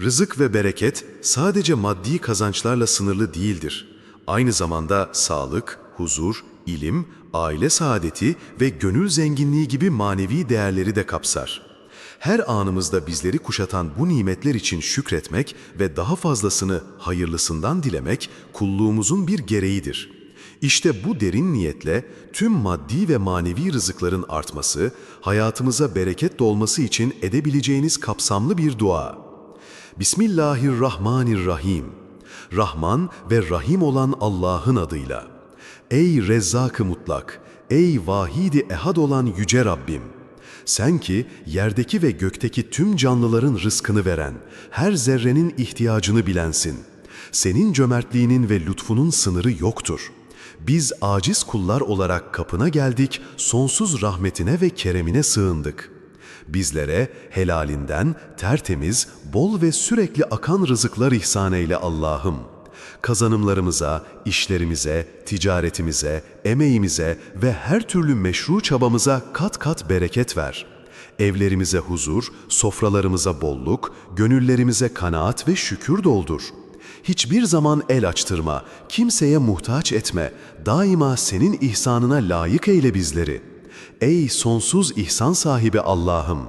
Rızık ve bereket sadece maddi kazançlarla sınırlı değildir. Aynı zamanda sağlık, huzur, ilim, aile saadeti ve gönül zenginliği gibi manevi değerleri de kapsar. Her anımızda bizleri kuşatan bu nimetler için şükretmek ve daha fazlasını hayırlısından dilemek kulluğumuzun bir gereğidir. İşte bu derin niyetle tüm maddi ve manevi rızıkların artması, hayatımıza bereket dolması için edebileceğiniz kapsamlı bir dua. Bismillahirrahmanirrahim. Rahman ve Rahim olan Allah'ın adıyla. Ey Rezzak-ı Mutlak, ey Vahidi Ehad olan Yüce Rabbim! Sen ki yerdeki ve gökteki tüm canlıların rızkını veren, her zerrenin ihtiyacını bilensin. Senin cömertliğinin ve lütfunun sınırı yoktur. Biz aciz kullar olarak kapına geldik, sonsuz rahmetine ve keremine sığındık.'' Bizlere helalinden tertemiz, bol ve sürekli akan rızıklar ihsan eyle Allah'ım. Kazanımlarımıza, işlerimize, ticaretimize, emeğimize ve her türlü meşru çabamıza kat kat bereket ver. Evlerimize huzur, sofralarımıza bolluk, gönüllerimize kanaat ve şükür doldur. Hiçbir zaman el açtırma, kimseye muhtaç etme, daima senin ihsanına layık eyle bizleri.'' Ey sonsuz ihsan sahibi Allah'ım!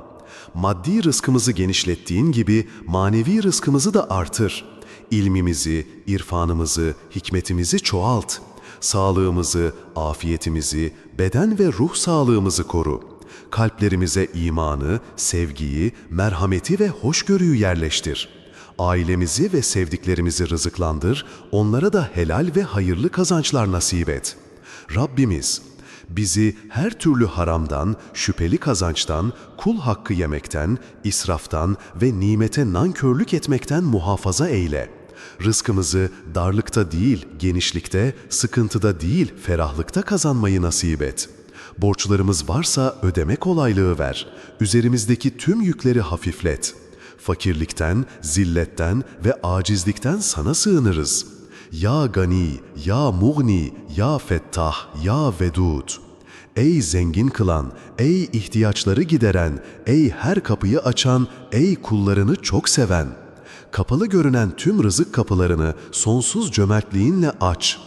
Maddi rızkımızı genişlettiğin gibi manevi rızkımızı da artır. İlmimizi, irfanımızı, hikmetimizi çoğalt. Sağlığımızı, afiyetimizi, beden ve ruh sağlığımızı koru. Kalplerimize imanı, sevgiyi, merhameti ve hoşgörüyü yerleştir. Ailemizi ve sevdiklerimizi rızıklandır, onlara da helal ve hayırlı kazançlar nasip et. Rabbimiz, bizi her türlü haramdan, şüpheli kazançtan, kul hakkı yemekten, israftan ve nimete nankörlük etmekten muhafaza eyle. Rızkımızı darlıkta değil, genişlikte, sıkıntıda değil, ferahlıkta kazanmayı nasip et. Borçlarımız varsa ödeme kolaylığı ver. Üzerimizdeki tüm yükleri hafiflet. Fakirlikten, zilletten ve acizlikten sana sığınırız.'' Ya Gani, Ya Mughni, Ya Fettah, Ya Vedud. Ey zengin kılan, ey ihtiyaçları gideren, ey her kapıyı açan, ey kullarını çok seven. Kapalı görünen tüm rızık kapılarını sonsuz cömertliğinle aç.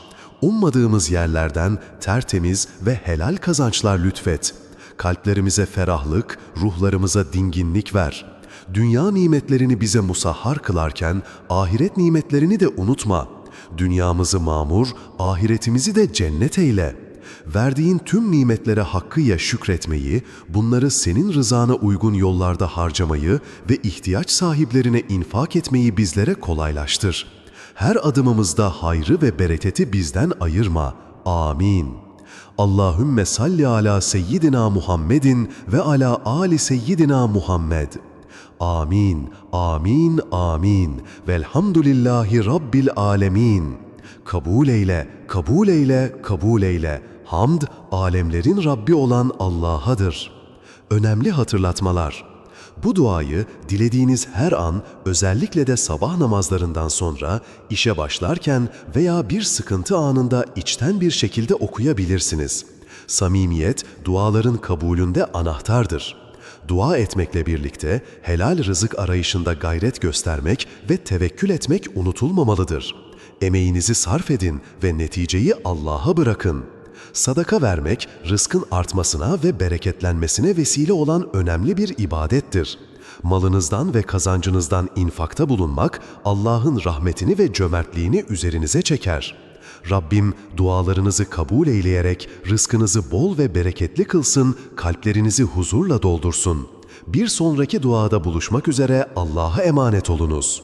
Ummadığımız yerlerden tertemiz ve helal kazançlar lütfet. Kalplerimize ferahlık, ruhlarımıza dinginlik ver. Dünya nimetlerini bize musahhar kılarken ahiret nimetlerini de unutma.'' Dünyamızı mamur, ahiretimizi de cennet eyle. Verdiğin tüm nimetlere hakkıyla şükretmeyi, bunları senin rızana uygun yollarda harcamayı ve ihtiyaç sahiplerine infak etmeyi bizlere kolaylaştır. Her adımımızda hayrı ve bereketi bizden ayırma. Amin. Allahümme salli ala seyyidina Muhammedin ve ala ali seyyidina Muhammed. Amin, amin, amin. Velhamdülillahi Rabbil alemin. Kabul eyle, kabul eyle, kabul eyle. Hamd, alemlerin Rabbi olan Allah'adır. Önemli hatırlatmalar. Bu duayı dilediğiniz her an, özellikle de sabah namazlarından sonra, işe başlarken veya bir sıkıntı anında içten bir şekilde okuyabilirsiniz. Samimiyet, duaların kabulünde anahtardır.'' Dua etmekle birlikte helal rızık arayışında gayret göstermek ve tevekkül etmek unutulmamalıdır. Emeğinizi sarf edin ve neticeyi Allah'a bırakın. Sadaka vermek, rızkın artmasına ve bereketlenmesine vesile olan önemli bir ibadettir. Malınızdan ve kazancınızdan infakta bulunmak, Allah'ın rahmetini ve cömertliğini üzerinize çeker.'' Rabbim dualarınızı kabul eyleyerek rızkınızı bol ve bereketli kılsın, kalplerinizi huzurla doldursun. Bir sonraki duada buluşmak üzere Allah'a emanet olunuz.